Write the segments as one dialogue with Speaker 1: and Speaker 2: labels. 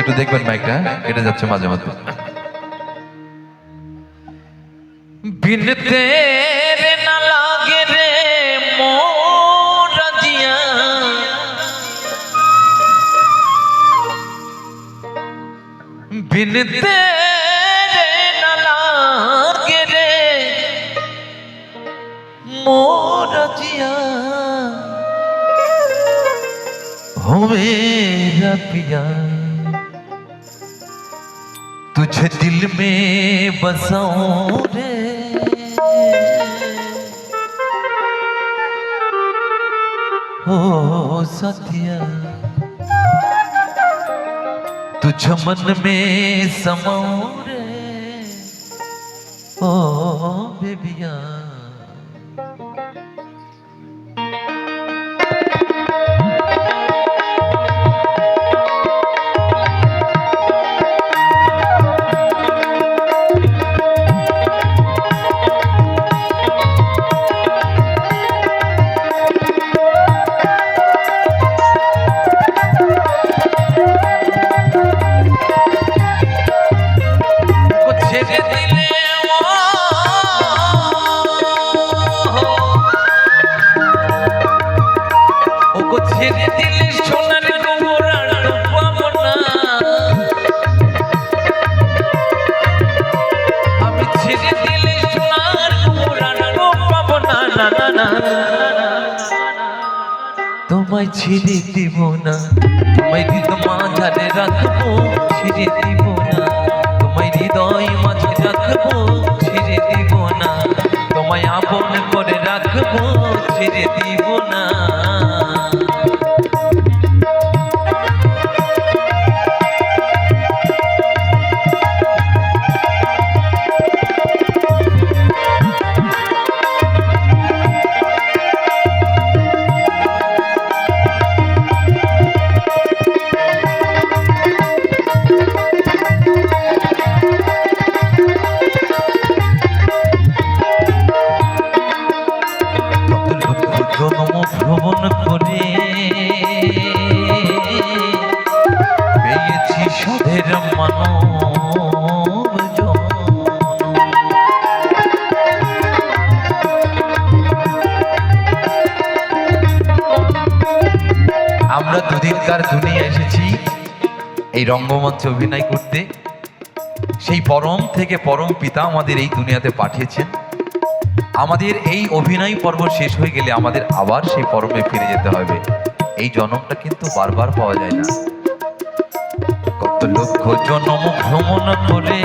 Speaker 1: একটু দেখবেন মাইকটা, কেটে যাচ্ছে মাঝে মাঝে।
Speaker 2: বিনতে রে না লাগে রে মোরাজিয়া বিনতে রে না লাগে রে মোরাজিয়া হোমে রাপিয়া। दिल में बसाऊं रे। हो सतिया। तुझ मन में समाऊं रे। ओ बेबिया। তোমায় ছেড়ে দিব না। তোমায় হৃদ মাঝারে রাখব ছেড়ে দিব না।
Speaker 1: আমরা দুদিনকার দুনিয়া এসেছি এই রঙ্গমঞ্চে অভিনয় করতে। সেই পরম থেকে পরম পিতা আমাদের এই দুনিয়াতে পাঠিয়েছেন। আমাদের এই অভিনয় পর্ব শেষ হয়ে গেলে আমাদের আবার সেই পরমে ফিরে যেতে হবে। এই জন্মটা কিন্তু বারবার পাওয়া যায় না।
Speaker 2: কত লক্ষ জন্ম ভ্রমণ করে।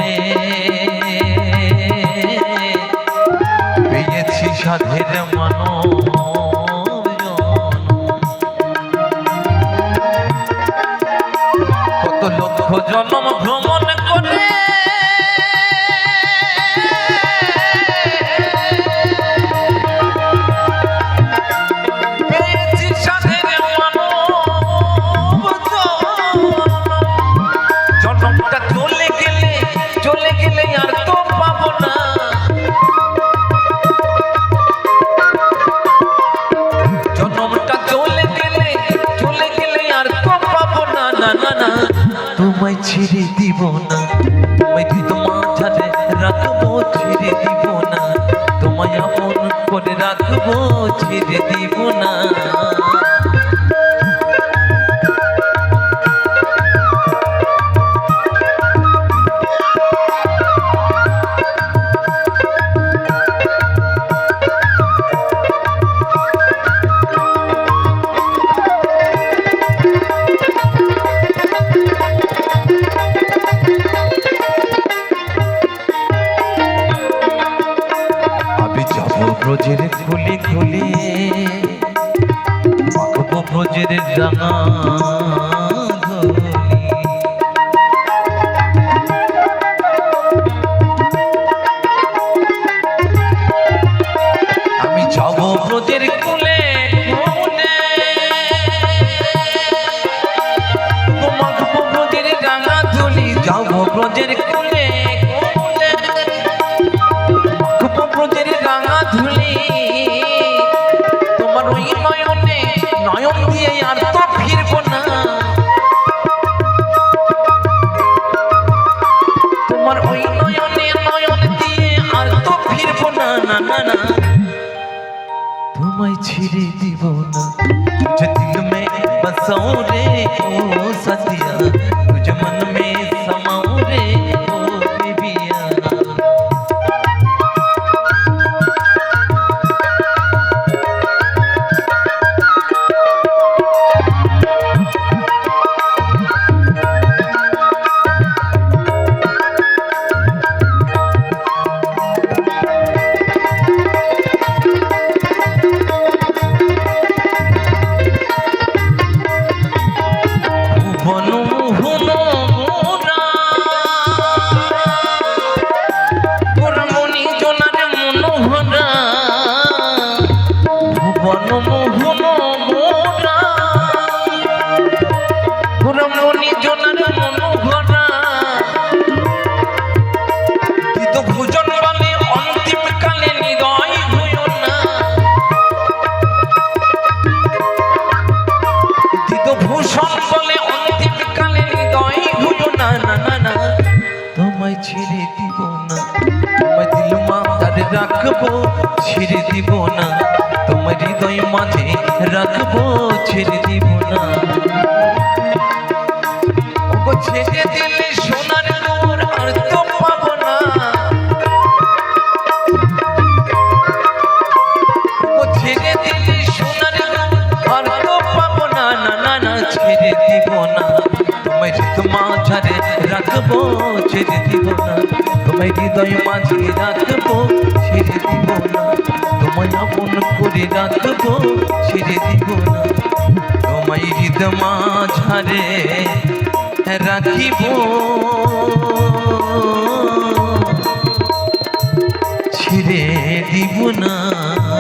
Speaker 2: পেয়েছি সাধের মানব তোমায় ছেড়ে দিব না। তোমায় তুই তোমার ছাড়ে রাখব, ছেড়ে দিব না। তোমায় আপন করে রাখব, ছেড়ে দিব না। ব্রজের কুলে কুলে। ব্রজের রাঙা ধুলি। তোমার ওই নয়নে নয়ন দিয়ে আর তো ফিরব না। তোমার ওই নয়নে নয়ন দিয়ে আর তো ফিরব না না না না। তোমায় ছিড়ে দিব না। যদি তুমি বসাও রে, ও সাথিয়া ছেড়ে দিব না। দিল মাথারে রাখব, ছেড়ে দিব না। তোমার হৃদয় মাঝে রাখব, ছেড়ে দিব না। তোমা ঝাড়ে রাখব, ছেড়ে দিব না। তোমায় হৃদয় মাঝে রাখব, ছেড়ে দিব না। তোমায় আপন করে রাখব, ছেড়ে দিব না। তোমায় হৃদয় মাঝারে রাখিব। ছেড়ে দিব না।